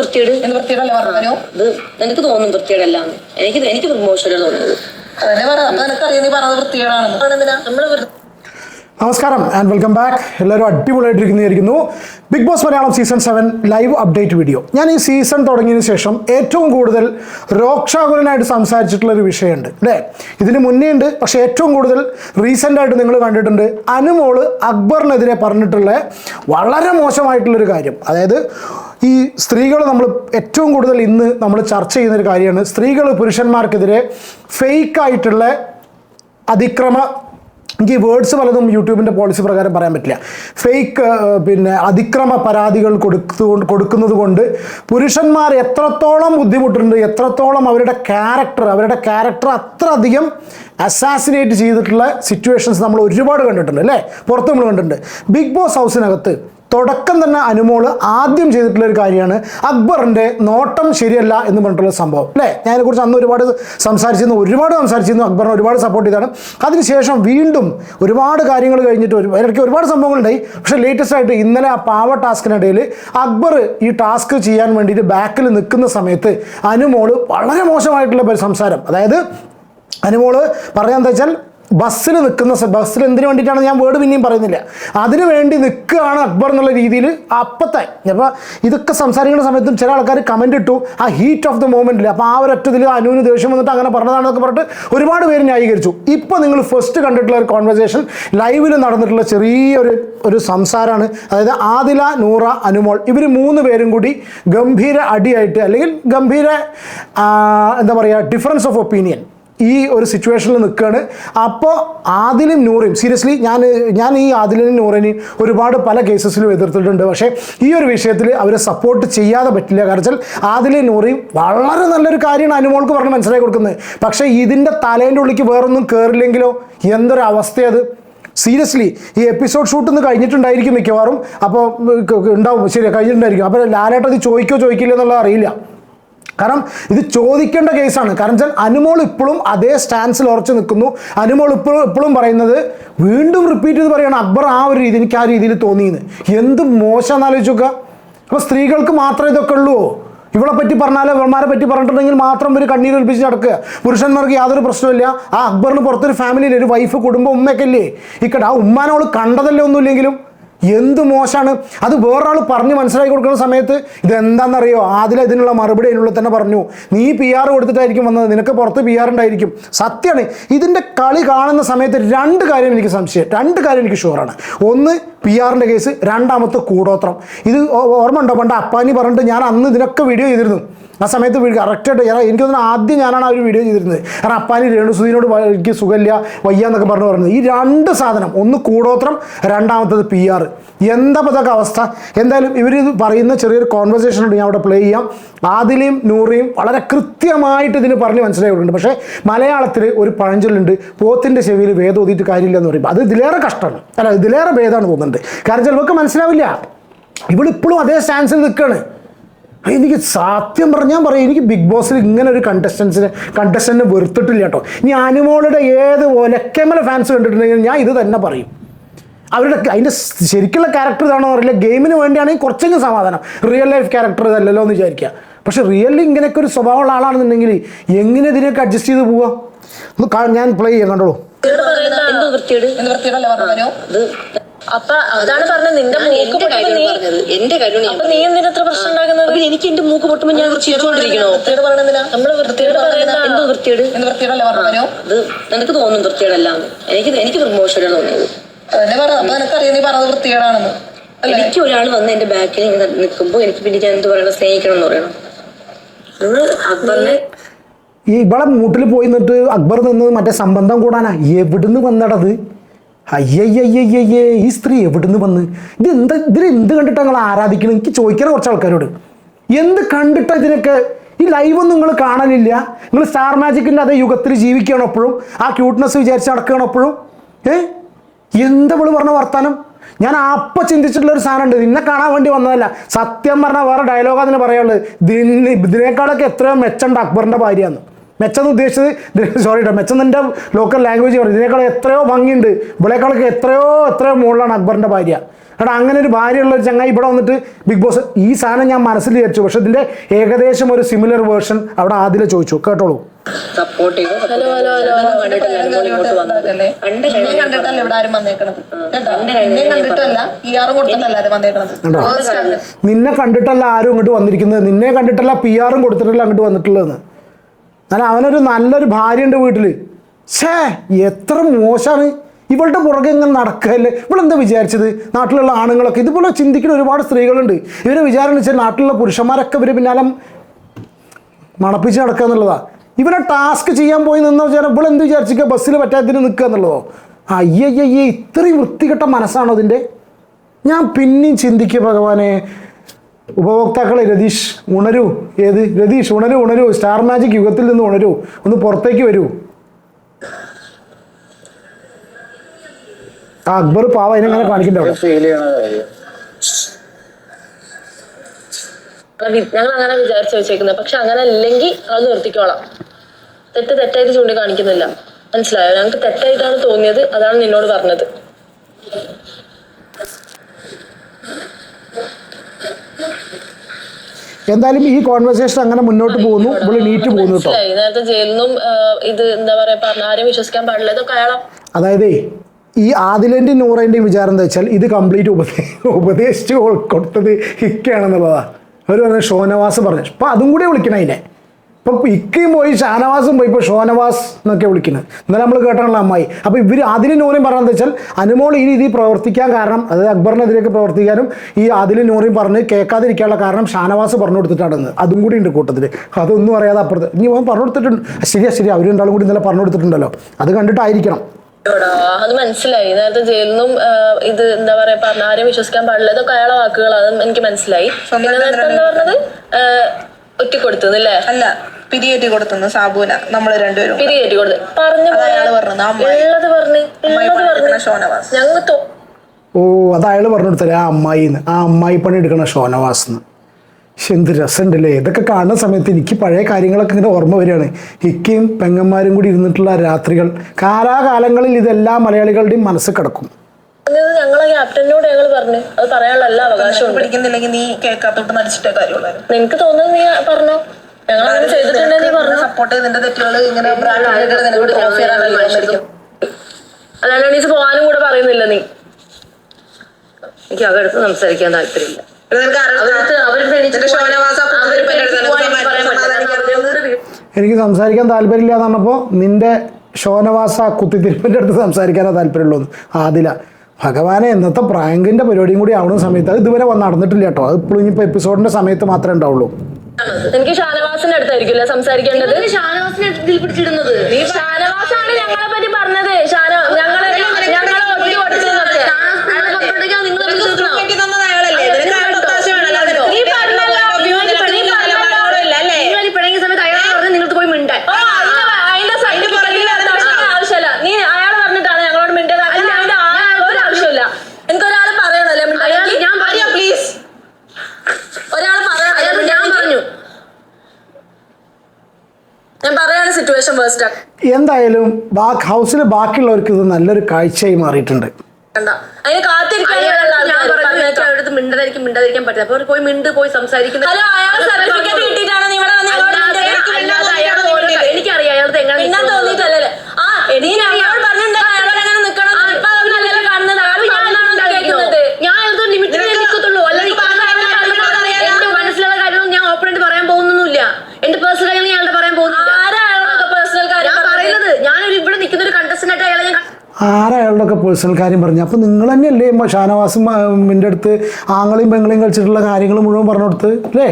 വൃത്തിയേട് എന്ത് വൃത്തിയോടല്ലേ പറഞ്ഞു? ഇത് നിനക്ക് തോന്നും വൃത്തിയേടല്ലാന്ന് എനിക്ക് എനിക്ക് മോശമല്ല തോന്നുന്നത്. അതന്നെ പറയാം അപ്പൊ നിനക്കറിയാം നീ പറഞ്ഞത് വൃത്തികേടാണെന്ന്. നമ്മൾ നമസ്കാരം ആൻഡ് വെൽക്കം ബാക്ക് എല്ലാവരും അടിപൊളിയായിട്ടിരിക്കുന്നതായിരിക്കുന്നു Bigg Boss Malayalam season seven live update video ഞാൻ ഈ സീസൺ തുടങ്ങിയതിന് ശേഷം ഏറ്റവും കൂടുതൽ രോക്ഷാകുലനായിട്ട് സംസാരിച്ചിട്ടുള്ള ഒരു വിഷയമുണ്ട് അല്ലേ? ഇതിന് മുന്നേ ഉണ്ട് പക്ഷേ ഏറ്റവും കൂടുതൽ റീസെന്റായിട്ട് നിങ്ങൾ കണ്ടിട്ടുണ്ട് അനുമോൾ അക്ബറിനെതിരെ പറഞ്ഞിട്ടുള്ള വളരെ മോശമായിട്ടുള്ളൊരു കാര്യം. അതായത് ഈ സ്ത്രീകൾ നമ്മൾ ഏറ്റവും കൂടുതൽ ഇന്ന് നമ്മൾ ചർച്ച ചെയ്യുന്നൊരു കാര്യമാണ് സ്ത്രീകൾ പുരുഷന്മാർക്കെതിരെ ഫേക്ക് ആയിട്ടുള്ള അതിക്രമ എനിക്ക് ഈ വേർഡ്സ് പലതും യൂട്യൂബിന്റെ പോളിസി പ്രകാരം പറയാൻ പറ്റില്ല. ഫേക്ക് പിന്നെ അതിക്രമ പരാതികൾ കൊടുത്തുകൊണ്ട് കൊടുക്കുന്നത് കൊണ്ട് പുരുഷന്മാർ എത്രത്തോളം ബുദ്ധിമുട്ടുണ്ട് എത്രത്തോളം അവരുടെ ക്യാരക്ടർ അവരുടെ ക്യാരക്ടർ അത്ര അധികം അസാസിനേറ്റ് ചെയ്തിട്ടുള്ള സിറ്റുവേഷൻസ് നമ്മൾ ഒരുപാട് കണ്ടിട്ടുണ്ട് അല്ലേ? പുറത്ത് നമ്മൾ കണ്ടിട്ടുണ്ട്. ബിഗ് ബോസ് ഹൗസിനകത്ത് തുടക്കം തന്നെ അനുമോൾ ആദ്യം ചെയ്തിട്ടുള്ള ഒരു കാര്യമാണ് അക്ബറിന്റെ നോട്ടം ശരിയല്ല എന്ന് പറഞ്ഞിട്ടുള്ള സംഭവം. അല്ലേ? ഞാൻ അതിനെക്കുറിച്ച് അന്ന് ഒരുപാട് സംസാരിച്ചിരുന്നു ഒരുപാട് സംസാരിച്ചിരുന്നു അക്ബറിനെ ഒരുപാട് സപ്പോർട്ട് ചെയ്താണ് അതിനുശേഷം വീണ്ടും ഒരുപാട് കാര്യങ്ങൾ കഴിഞ്ഞിട്ട് ഒരു ഇടയ്ക്ക് ഒരുപാട് സംഭവങ്ങളുണ്ടായി. പക്ഷേ ലേറ്റസ്റ്റ് ആയിട്ട് ഇന്നലെ ആ പാവ ടാസ്കിനിടയിൽ അക്ബർ ഈ ടാസ്ക് ചെയ്യാൻ വേണ്ടിയിട്ട് ബാക്കിൽ നിൽക്കുന്ന സമയത്ത് അനുമോൾ വളരെ മോശമായിട്ടുള്ള സംസാരം. അതായത് അനുമോൾ പറയാന്ന് വെച്ചാൽ ബസ്സിൽ നിൽക്കുന്ന ബസ്സിൽ എന്തിനു വേണ്ടിയിട്ടാണ് ഞാൻ വേർഡ് പിന്നെയും പറയുന്നില്ല. അതിനു വേണ്ടി നിൽക്കുകയാണ് അക്ബർ എന്നുള്ള രീതിയിൽ അപ്പത്തെ. അപ്പോൾ ഇതൊക്കെ സംസാരിക്കുന്ന സമയത്തും ചില ആൾക്കാർ കമന്റ് ഇട്ടു. ആ ഹീറ്റ് ഓഫ് ദ മൂമെന്റിൽ അപ്പോൾ ആ ഒരു ഒറ്റതിൽ അനുവിന് ദേഷ്യം വന്നിട്ട് അങ്ങനെ പറഞ്ഞതാണെന്നൊക്കെ പറഞ്ഞിട്ട് ഒരുപാട് പേര് ന്യായീകരിച്ചു. ഇപ്പോൾ നിങ്ങൾ ഫസ്റ്റ് കണ്ടിട്ടുള്ള ഒരു കോൺവെർസേഷൻ ലൈവിൽ നടന്നിട്ടുള്ള ചെറിയൊരു ഒരു സംസാരമാണ് അതായത് ആദില നൂറ അനുമോൾ ഇവർ മൂന്ന് പേരും കൂടി ഗംഭീര അടിയായിട്ട് അല്ലെങ്കിൽ ഗംഭീര എന്താ പറയുക ഡിഫറൻസ് ഓഫ് ഒപ്പീനിയൻ ഈ ഒരു സിറ്റുവേഷനിൽ നിൽക്കുകയാണ് അപ്പോൾ ആദിലും നൂറയും സീരിയസ്ലി ഞാൻ ഞാൻ ഈ ആദിലിനും നൂറിനെയും ഒരുപാട് പല കേസസിലും എതിർത്തിട്ടുണ്ട്. പക്ഷേ ഈ ഒരു വിഷയത്തിൽ അവരെ സപ്പോർട്ട് ചെയ്യാതെ പറ്റില്ല. കാരണം ആദിലും നൂറയും വളരെ നല്ലൊരു കാര്യമാണ് അനുമോൾക്ക് പറഞ്ഞ് മനസ്സിലാക്കി കൊടുക്കുന്നത്. പക്ഷേ ഇതിന്റെ തലേന്റെ ഉള്ളിക്ക് വേറൊന്നും കയറില്ലെങ്കിലോ എന്തൊരു അവസ്ഥയത്? സീരിയസ്ലി ഈ എപ്പിസോഡ് ഷൂട്ട് ഒന്ന് കഴിഞ്ഞിട്ടുണ്ടായിരിക്കും മിക്കവാറും. അപ്പോൾ ഉണ്ടാവും. ശരി കഴിഞ്ഞിട്ടുണ്ടായിരിക്കും. അപ്പോൾ ലാലേട്ടത് ചോദിക്കോ ചോദിക്കില്ല എന്നുള്ളത് അറിയില്ല. കാരണം ഇത് ചോദിക്കേണ്ട കേസാണ്. കാരണം വെച്ചാൽ അനുമോൾ ഇപ്പോഴും അതേ സ്റ്റാൻസിൽ ഉറച്ചു നിൽക്കുന്നു. അനുമോൾ ഇപ്പോഴും ഇപ്പോഴും പറയുന്നത് വീണ്ടും റിപ്പീറ്റ് ചെയ്ത് പറയുകയാണ് അക്ബർ ആ ഒരു രീതി എനിക്ക് ആ രീതിയിൽ തോന്നിയെന്ന്. എന്ത് മോശം ആലോചിച്ച് നോക്കുക അപ്പോൾ സ്ത്രീകൾക്ക് മാത്രമേ ഇതൊക്കെ ഉള്ളൂ. ഇവളെ പറ്റി പറഞ്ഞാലോ ഇവന്മാരെ പറ്റി പറഞ്ഞിട്ടുണ്ടെങ്കിൽ മാത്രം ഒരു കണ്ണീർ ഒലിപ്പിച്ച് നടക്കുക. പുരുഷന്മാർക്ക് യാതൊരു പ്രശ്നമില്ല ആ അക്ബറിന് പുറത്തൊരു ഫാമിലിയിൽ ഒരു വൈഫ് കുടുംബം ഉമ്മയൊക്കെ ഇല്ലേ? ഇക്കട ആ ഉമ്മാനോൾ കണ്ടതല്ലേ ഒന്നുമില്ലെങ്കിലും? എന്ത് മോശമാണ്? അത് വേറൊരാൾ പറഞ്ഞ് മനസ്സിലാക്കി കൊടുക്കുന്ന സമയത്ത് ഇതെന്താണെന്നറിയോ? ആദ്യം ഇതിനുള്ള മറുപടി അതിനുള്ളിൽ തന്നെ പറഞ്ഞു. നീ പി ആർ കൊടുത്തിട്ടായിരിക്കും വന്നത്. നിനക്ക് പുറത്ത് പി ആർ ഉണ്ടായിരിക്കും. സത്യമാണ്. ഇതിന്റെ കളി കാണുന്ന സമയത്ത് രണ്ട് കാര്യം എനിക്ക് സംശയം. രണ്ട് കാര്യം എനിക്ക് ഷുവറാണ് ഒന്ന് പി ആറിന്റെ കേസ് രണ്ടാമത്തെ കൂടോത്രം. ഇത് ഓർമ്മ ഉണ്ടോ? പണ്ട് അപ്പാനി പറഞ്ഞിട്ട് ഞാൻ അന്ന് ഇതിനൊക്കെ വീഡിയോ ചെയ്തിരുന്നു. ആ സമയത്ത് കറക്റ്റായിട്ട് ഞാൻ എനിക്ക് തോന്നുന്നു ആദ്യം ഞാനാണ് ആ ഒരു വീഡിയോ ചെയ്തിരുന്നത്. കാരണം അപ്പാനി രേണുസുദീനോട് എനിക്ക് സുഖമില്ല വയ്യ എന്നൊക്കെ പറഞ്ഞു പറഞ്ഞത്. ഈ രണ്ട് സാധനം ഒന്ന് കൂടോത്രം രണ്ടാമത്തത് പി ആർ എന്താ ഇതൊക്കെ അവസ്ഥ? എന്തായാലും ഇവർ പറയുന്ന ചെറിയൊരു കോൺവെർസേഷൻ ഉണ്ട് ഞാൻ അവിടെ പ്ലേ ചെയ്യാം. ആദിലയും നൂറിയും വളരെ കൃത്യമായിട്ട് ഇതിന് പറഞ്ഞ് മനസ്സിലായിട്ടുണ്ട്. പക്ഷേ മലയാളത്തിൽ ഒരു പഴഞ്ചൊല്ലുണ്ട് പോത്തിന്റെ ചെവിയിൽ വേദം ഓതിയിട്ട് കാര്യമില്ല എന്ന് പറയുമ്പോൾ അത് ഇതിലേറെ കഷ്ടമാണ്. അല്ല ഇതിലേറെ ഭേദമാണ് തോന്നുന്നുണ്ട് കാരണം ചിലവർക്ക് മനസ്സിലാവില്ല. ഇവളിപ്പോഴും അതേ സ്റ്റാൻസിൽ നിൽക്കുകയാണ് എനിക്ക് സത്യം പറഞ്ഞാൽ പറയും എനിക്ക് ബിഗ് ബോസിൽ ഇങ്ങനെ ഒരു കണ്ടസ്റ്റൻസിനെ കണ്ടസ്റ്റന്റിനെ വെറുത്തിട്ടില്ല കേട്ടോ. ഇനി അനുമോളുടെ ഏത് ഒലക്കമല ഫാൻസ് കണ്ടിട്ടുണ്ടെങ്കിൽ ഞാൻ ഇത് തന്നെ പറയും. അവരുടെ അതിന്റെ ശരിക്കുള്ള ക്യാരക്ടർ ഇതാണോ അറിയില്ല. ഗെയിമിന് വേണ്ടിയാണെങ്കിൽ കുറച്ചെങ്കിലും സമാധാനം. റിയൽ ലൈഫ് ക്യാരക്ടർ ഇതല്ലല്ലോ എന്ന് വിചാരിക്കുക. പക്ഷേ റിയലി ഇങ്ങനെയൊക്കെ ഒരു സ്വഭാവമുള്ള ആളാണെന്നുണ്ടെങ്കിൽ എങ്ങനെ ഇതിനൊക്കെ അഡ്ജസ്റ്റ് ചെയ്ത് പോവാ? ഒന്ന് കാ- ഞാൻ പ്ലേ ചെയ്യാം കണ്ടോളൂ. വൃത്തിയോടല്ലേ അപ്പൊ അതാണ് പറഞ്ഞത്. നിന്റെ മൂക്ക് എന്റെ പൊട്ടുമ്പോ കാര്യമാണ് അപ്പൊ നീ എന്തിനാ ഇത്ര പ്രശ്നം ഉണ്ടാക്കുന്നത്? എനിക്ക് എന്റെ മൂക്ക് പൊട്ടുമ്പോ ഞാൻ ചിരിച്ചോണ്ടിരിക്കണോ വൃത്തിയോട് പറയണെന്തിനാ നമ്മൾ വൃത്തിയോട് പറയുന്ന എന്തോ വൃത്തിയേട് എന്ത് വൃത്തിയോടല്ലേ പറഞ്ഞു ഇത് നിനക്ക് തോന്നും വൃത്തിയേടല്ലാന്ന് എനിക്ക് എനിക്ക് മോശം തോന്നിയത്. അതന്നെ പറ. അപ്പൊ നിനക്കറിയാം നീ പറഞ്ഞത് വൃത്തികേടാണെന്ന്. എനിക്ക് ഒരാൾ വന്ന് എന്റെ ബാക്കിൽ ഇങ്ങനെ നിൽക്കുമ്പോൾ എനിക്ക് പിന്നെ ഞാൻ എന്ത് പറയണം? സ്നേഹിക്കണം എന്ന് പറയണം. നിങ്ങൾ അക്ബറിനെ ഈ ഇവിടെ മൂട്ടിൽ പോയി നിന്നിട്ട് അക്ബർ നിന്നത് മറ്റേ സംബന്ധം കൂടാനാ? എവിടുന്ന് വന്നടത്? അയ്യയ്യയ്യയ്യേ ഈ സ്ത്രീ എവിടുന്ന് വന്ന്? ഇത് എന്ത് ഇതിൽ എന്ത് കണ്ടിട്ടാണ് നിങ്ങൾ ആരാധിക്കണം? എനിക്ക് ചോദിക്കണം കുറച്ച് ആൾക്കാരോട്. എന്ത് കണ്ടിട്ടാ ഇതിനൊക്കെ? ഈ ലൈവൊന്നും നിങ്ങൾ കാണാനില്ല നിങ്ങൾ സ്റ്റാർ മാജിക്കിന്റെ അതേ യുഗത്തിൽ ജീവിക്കുകയാണ് എപ്പോഴും. ആ ക്യൂട്ട്നെസ് വിചാരിച്ച് നടക്കുകയാണ് എപ്പോഴും. ഏ? എന്താ വിൾ പറഞ്ഞ വർത്താനം? ഞാൻ അപ്പം ചിന്തിച്ചിട്ടുള്ള ഒരു സാധനമുണ്ട്. നിന്നെ കാണാൻ വേണ്ടി വന്നതല്ല. സത്യം പറഞ്ഞാൽ വേറെ ഡയലോഗ് അതിന് പറയാനുള്ളത്. ഇതിന് ഇതിനേക്കാളൊക്കെ എത്രയോ മെച്ചമുണ്ട് അക്ബറിന്റെ ഭാര്യയെന്ന്. മെച്ചം എന്ന് ഉദ്ദേശിച്ചത് സോറി കേട്ടോ മെച്ചം എന്റെ ലോക്കൽ ലാംഗ്വേജ് പറഞ്ഞു. ഇതിനേക്കാൾ എത്രയോ ഭംഗിയുണ്ട്. ഇവളേക്കാളൊക്കെ എത്രയോ എത്രയോ മുകളിലാണ് അക്ബറിന്റെ ഭാര്യ. എടാ അങ്ങനെ ഒരു ഭാര്യയുള്ള ഒരു ചങ്ങായി ഇവിടെ വന്നിട്ട് ബിഗ് ബോസ് ഈ സാധനം ഞാൻ മനസ്സിൽ വിചാരിച്ചു. പക്ഷെ ഇതിന്റെ ഏകദേശം ഒരു സിമിലർ വേർഷൻ അവിടെ ആദ്യം ചോദിച്ചു. കേട്ടോളൂ. സപ്പോർട്ട് ചെയ്ത്? ഹലോ ഹലോ ഹലോ കണ്ടിട്ടല്ല. ഇവിടെ ആരും വന്നേക്കണത്. കേട്ടോ നിന്നെ കണ്ടിട്ടല്ല. പി ആറും കൊടുത്തിട്ടല്ല ആരും വന്നേക്കണത്. കണ്ടോ? നിന്നെ കണ്ടിട്ടല്ല ആരും ഇങ്ങോട്ട് വന്നിരിക്കുന്നത്. നിന്നെ കണ്ടിട്ടല്ല പി ആറും കൊടുത്തിട്ടല്ല അങ്ങോട്ട് വന്നിട്ടുള്ളതെന്ന്. എന്നാൽ അവനൊരു നല്ലൊരു ഭാര്യയുണ്ട് വീട്ടിൽ ഛേ എത്ര മോശമാണ് ഇവളുടെ പുറകെ ഇങ്ങനെ നടക്കല്ലേ? ഇവളെന്താ വിചാരിച്ചത്? നാട്ടിലുള്ള ആണുങ്ങളൊക്കെ ഇതുപോലെ ചിന്തിക്കുന്ന ഒരുപാട് സ്ത്രീകളുണ്ട്. ഇവരെ വിചാരം വെച്ചാൽ നാട്ടിലുള്ള പുരുഷന്മാരൊക്കെ ഇവർ പിന്നാലെ മണപ്പിച്ച് നടക്കുക എന്നുള്ളതാ. ഇവരെ ടാസ്ക് ചെയ്യാൻ പോയി നിന്ന വിചാരം ഇവളെന്ത് വിചാരിച്ചിരിക്കുക ബസ്സിൽ പറ്റാത്തതിന് നിൽക്കുക എന്നുള്ളതോ? അയ്യയ്യേ ഇത്രയും വൃത്തികെട്ട മനസ്സാണോ അതിന്റെ? ഞാൻ പിന്നെയും ചിന്തിക്കുക ഭഗവാനെ. ഉപഭോക്താക്കളെ രതീഷ് ഉണരൂ. ഏത്? രതീഷ് ഉണരൂ ഉണരൂ. സ്റ്റാർ മാജിക് യുഗത്തിൽ നിന്ന് ഉണരൂ. ഒന്ന് പുറത്തേക്ക് വരൂ. ആ അക്ബർ പാവ അതിനെങ്ങനെ കാണിക്കണ്ട അവിടെ? ഞങ്ങൾ അങ്ങനെ വിചാരിച്ചു വെച്ചേക്കുന്നത് പക്ഷെ അങ്ങനെ അല്ലെങ്കിൽ അത് നിർത്തിക്കോളാം. തെറ്റ് തെറ്റായിട്ട് ചൂണ്ടിക്കാണിക്കുന്നില്ല. മനസ്സിലായോ? ഞങ്ങൾക്ക് തെറ്റായിട്ടാണ് തോന്നിയത്. അതാണ് നിന്നോട് പറഞ്ഞത്. എന്തായാലും ഈ കോൺവെർസേഷൻ അങ്ങനെ മുന്നോട്ട് പോകുന്നു. ഇവിടെ നീറ്റ് പോകുന്നു കേട്ടോ. നേരത്തെ ജയിലിൽ നിന്നും ഇത് എന്താ പറയാ പറഞ്ഞ ആരും വിശ്വസിക്കാൻ പാടില്ല. ഇതൊക്കെ അയാളെ. അതായത് ഈ ആദിലന്റെയും നൂറേന്റെയും വിചാരം എന്താ വെച്ചാൽ ഇത് കംപ്ലീറ്റ് ഉപദേ ഉപദേശിച്ച് കൊടുത്തത് ഹിക്കയാണെന്നുള്ളതാണ് അവർ പറഞ്ഞ ഷോനവാസ് പറഞ്ഞു. അപ്പം അതും കൂടെ വിളിക്കണം അതിനെ. ഇപ്പം ഇക്കയും പോയി ഷാനവാസും പോയി ഇപ്പോൾ ഷോനവാസ് എന്നൊക്കെ വിളിക്കുന്നത്. ഇന്നലെ നമ്മൾ കേട്ടാണല്ലോ അമ്മായി. അപ്പോൾ ഇവർ അതിന് നൂറിയും പറഞ്ഞതെന്ന് വെച്ചാൽ അനുമോൾ ഈ രീതിയിൽ പ്രവർത്തിക്കാൻ കാരണം അതായത് അക്ബറിനെതിരെയൊക്കെ പ്രവർത്തിക്കാനും ഈ അതിൽ നൂറിയും പറഞ്ഞ് കേൾക്കാതിരിക്കാനുള്ള കാരണം ഷാനവാസ് പറഞ്ഞു കൊടുത്തിട്ടാണെന്ന്. അതും കൂടി ഉണ്ട് കൂട്ടത്തിൽ അതൊന്നും അറിയാതെ അപ്പുറത്ത്. ഇനി അവൻ പറഞ്ഞു കൊടുത്തിട്ടുണ്ട്. ശരിയാ ശരി അവർ രണ്ടാളും കൂടി ഇന്നലെ പറഞ്ഞു കൊടുത്തിട്ടുണ്ടല്ലോ. അത് കണ്ടിട്ടായിരിക്കണം. അത് മനസ്സിലായി. നേരത്തെ ജയിലിൽ നിന്നും ഇത് എന്താ പറയാ പറഞ്ഞ ആരെയും വിശ്വസിക്കാൻ പാടില്ല. ഇതൊക്കെ അയാളെ വാക്കുകൾ അത് എനിക്ക് മനസ്സിലായി. പിന്നെ നേരത്തെ എന്താ പറഞ്ഞത്? ഒറ്റിക്കൊടുത്തല്ലേ അല്ല പിരിയേറ്റി കൊടുത്തുന്നു സാബുന നമ്മൾ രണ്ടുപേരും പിരിയേറ്റി കൊടുത്തു. പറഞ്ഞു അയാൾ. ഉള്ളത് പറഞ്ഞ് ഉള്ളത് പണിയെടുക്കണ ഷോനവാസ്. ഞങ്ങൾ ഓ അത് അയാൾ പറഞ്ഞു കൊടുത്തല്ലേ ആ അമ്മായിന്ന്. ആ അമ്മായി പണി എടുക്കണ ഷോനവാസ് എന്ന് പക്ഷെ എന്ത് രസമുണ്ടല്ലേ ഇതൊക്കെ കാണുന്ന സമയത്ത് എനിക്ക് പഴയ കാര്യങ്ങളൊക്കെ ഇങ്ങനെ ഓർമ്മ വരികയാണ്. ഇക്കയും പെങ്ങന്മാരും കൂടി ഇരുന്നിട്ടുള്ള രാത്രികൾ കാലാകാലങ്ങളിൽ ഇതെല്ലാം മലയാളികളുടെയും മനസ്സ് കിടക്കും. ഞങ്ങളെ ക്യാപ്റ്റനോട് ഞങ്ങൾ പറഞ്ഞു. അത് പറയാനുള്ള എല്ലാ അവകാശവും പിടിക്കുന്നില്ലെങ്കിൽ നീ കേൾക്കാത്തോട്ട് നടിച്ചിട്ടേ കാര്യമുള്ളൂ. നിനക്ക് തോന്നുന്നത് നീ പറഞ്ഞോ? ഞങ്ങൾ അങ്ങനെ ചെയ്തിട്ടുണ്ടെങ്കിൽ നീ പറഞ്ഞു? സപ്പോർട്ട് തെറ്റുകൾ ഇങ്ങനെ അല്ലാണ്ട് പോകാനും കൂടെ പറയുന്നില്ല നീ. എനിക്ക് അവരടുത്ത് സംസാരിക്കാൻ താല്പര്യമില്ല. എനിക്ക് സംസാരിക്കാൻ താല്പര്യമില്ല എന്ന് പറഞ്ഞപ്പോൾ നിന്റെ ഷോനവാസ കുത്തിത്തിരിപ്പിന്റെ അടുത്ത് സംസാരിക്കാനാ താല്പര്യമുള്ളൂ ആദില ഭഗവാനെ എന്നത്തെ പ്രാങ്കിന്റെ പരിപാടിയും കൂടി ആവുന്ന സമയത്ത് അത് ഇതുവരെ വന്ന് നടന്നിട്ടില്ല കേട്ടോ. അത് ഇപ്പോഴും ഇനിയിപ്പോൾ എപ്പിസോഡിന്റെ സമയത്ത് മാത്രമേ ഉണ്ടാവുള്ളൂ. എനിക്ക് ഷാനവാസിന്റെ അടുത്തായിരിക്കില്ല സംസാരിക്കേണ്ടത്? ഷാനവാസിന്റെ പിടിച്ചിടുന്നത്? നീ ഷാനവാസാണ് ഞങ്ങളെ പറ്റി പറഞ്ഞത്. ഷാന ഞങ്ങളെ ഞങ്ങളെ ഒട്ടി നിങ്ങൾ വിശ്വസിക്കണം വേണ്ടി തന്നത് അയാളല്ലേ നിനക്ക് അയാളുടെ ഒത്താശ വേണമല്ലോ അതിന്. നീ പറഞ്ഞല്ലോ, Point of view നിനക്ക് നീ പറഞ്ഞല്ലോ. നിലപാടുകളും ഇല്ല, അല്ലേ? നിങ്ങൾ ഈ പിണങ്ങിയ സമയത്ത് അയാളെ പറഞ്ഞ് നിങ്ങൾക്ക് പോയി മിണ്ടാൻ ഓ, അതിന്റെ അതിന്റെ സൈഡിൽ പുറകിൽ അതിന്റെ ആവശ്യമില്ല നീ അയാൾ പറഞ്ഞിട്ടാണ് ഞങ്ങളോട് മിണ്ടത് അങ്ങനെ അതിന്റെ ആ- ഒരു ആവശ്യമില്ല എനിക്കൊരാൾ പറയണല്ലേ അയാൾ മിണ്ടാൻ ഞാൻ പറഞ്ഞു പ്ലീസ് ഒരാൾ പറയണല്ലേ അയാൾ ഞാൻ മിണ്ടാൻ? പറഞ്ഞു ഞാൻ പറയാണ് സിറ്റുവേഷൻ വേസ്റ്റ് എന്തായാലും ബാക്ക് ഹൗസിൽ ബാക്കിയുള്ളവർക്ക് ഇത് നല്ലൊരു കാഴ്ചയായി മാറിയിട്ടുണ്ട്. അതിന് കാത്തിരിക്കാൻ എനിക്ക് മിണ്ടാതിരിക്കാൻ പറ്റില്ല. അപ്പൊ പോയി മിണ്ട് പോയി സംസാരിക്കുന്നത്. എനിക്കറിയാം അയാളത് എങ്ങനെ തോന്നിയിട്ടല്ലേ ആ നീ ഞങ്ങളോട് പറഞ്ഞിട്ടുണ്ടെങ്കിൽ അയാളോട് എങ്ങനെ നിക്കണം ഇപ്പൊ അവനല്ലല്ലോ കാണുന്നത് അയാൾ കാണുന്നതാണോ കേൾക്കുന്നത് ഞാൻ അയാളത് ലിമിറ്റിൽ നിൽക്കത്തുള്ളൂ അല്ലാതെ നിനക്ക് പറഞ്ഞ കാര്യങ്ങൾ എന്റെ മനസ്സിലുള്ള കാര്യങ്ങൾ ഞാൻ ഓപ്പണായിട്ട് പറയാൻ പോകുന്നൊന്നുമില്ല എന്റെ പേഴ്സണൽ കാര്യങ്ങൾ ഞാൻ അയാളുടെ പറയാൻ പോകുന്നില്ല ആരാ അയാളോടൊക്കെ പേഴ്സണൽ കാര്യം ഞാൻ പറയുന്നത് ഞാനൊരു ഇവിടെ നിൽക്കുന്ന ഒരു കണ്ടസ്റ്റന്റ് ആയിട്ട് അയാളെ ഞാൻ ആരയാളുടെയൊക്കെ പേഴ്സണൽ കാര്യം പറഞ്ഞു. അപ്പോൾ നിങ്ങൾ തന്നെയല്ലേ ഷാനവാസും എന്റെ അടുത്ത് ആങ്ങളെയും പെങ്ങളെയും കളിച്ചിട്ടുള്ള കാര്യങ്ങൾ മുഴുവൻ പറഞ്ഞു കൊടുത്ത് അല്ലേ?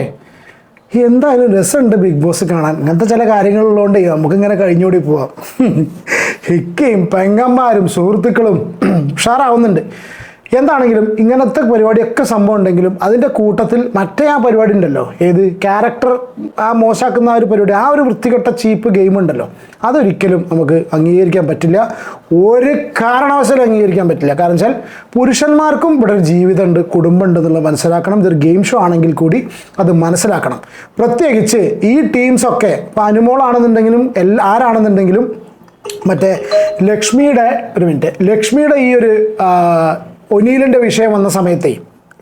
എന്തായാലും രസമുണ്ട് ബിഗ് ബോസ് കാണാൻ. അങ്ങനത്തെ ചില കാര്യങ്ങളുള്ളതുകൊണ്ട് നമുക്കിങ്ങനെ കഴിഞ്ഞുകൂടി പോവാം. ഹിക്കയും പെങ്ങന്മാരും സുഹൃത്തുക്കളും ഉഷാറാവുന്നുണ്ട്. എന്താണെങ്കിലും ഇങ്ങനത്തെ പരിപാടിയൊക്കെ സംഭവം ഉണ്ടെങ്കിലും അതിന്റെ കൂട്ടത്തിൽ മറ്റേ ആ പരിപാടി ഉണ്ടല്ലോ. ഏത് ക്യാരക്ടർ ആ മോശമാക്കുന്ന ആ ഒരു പരിപാടി ആ ഒരു വൃത്തികെട്ട ചീപ്പ് ഗെയിം ഉണ്ടല്ലോ. അതൊരിക്കലും നമുക്ക് അംഗീകരിക്കാൻ പറ്റില്ല. ഒരു കാരണവശാലും അംഗീകരിക്കാൻ പറ്റില്ല. കാരണം വെച്ചാൽ പുരുഷന്മാർക്കും ഇവിടെ ഒരു ജീവിതമുണ്ട് കുടുംബമുണ്ട് എന്നുള്ളത് മനസ്സിലാക്കണം. ഇതൊരു ഗെയിം ഷോ ആണെങ്കിൽ കൂടി അത് മനസ്സിലാക്കണം. പ്രത്യേകിച്ച് ഈ ടീംസൊക്കെ ഇപ്പോൾ അനുമോളാണെന്നുണ്ടെങ്കിലും എല്ലാ ആരാണെന്നുണ്ടെങ്കിലും മറ്റേ ലക്ഷ്മിയുടെ ഒരു മിനിറ്റ് ലക്ഷ്മിയുടെ ഈ ഒരു ഒനീലിന്റെ വിഷയം വന്ന സമയത്തെ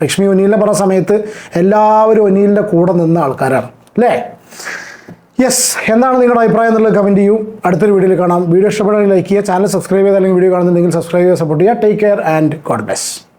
ലക്ഷ്മി ഒനീലിനെ പറഞ്ഞ സമയത്ത് എല്ലാവരും ഒനീലിന്റെ കൂടെ നിന്ന ആൾക്കാരാണ് അല്ലേ? യെസ് എന്താണ് നിങ്ങളുടെ അഭിപ്രായം എന്നുള്ളത് കമന്റ് ചെയ്യൂ. അടുത്തൊരു വീഡിയോയിൽ കാണാം. വീഡിയോ ഇഷ്ടപ്പെടുകയാണെങ്കിൽ ലൈക്ക് ചെയ്യുക ചാനൽ സബ്സ്ക്രൈബ് ചെയ്ത് അല്ലെങ്കിൽ വീഡിയോ കാണുന്നുണ്ടെങ്കിൽ സബ്സ്ക്രൈബ് ചെയ്യുക സപ്പോർട്ട് ചെയ്യുക. Take care and God bless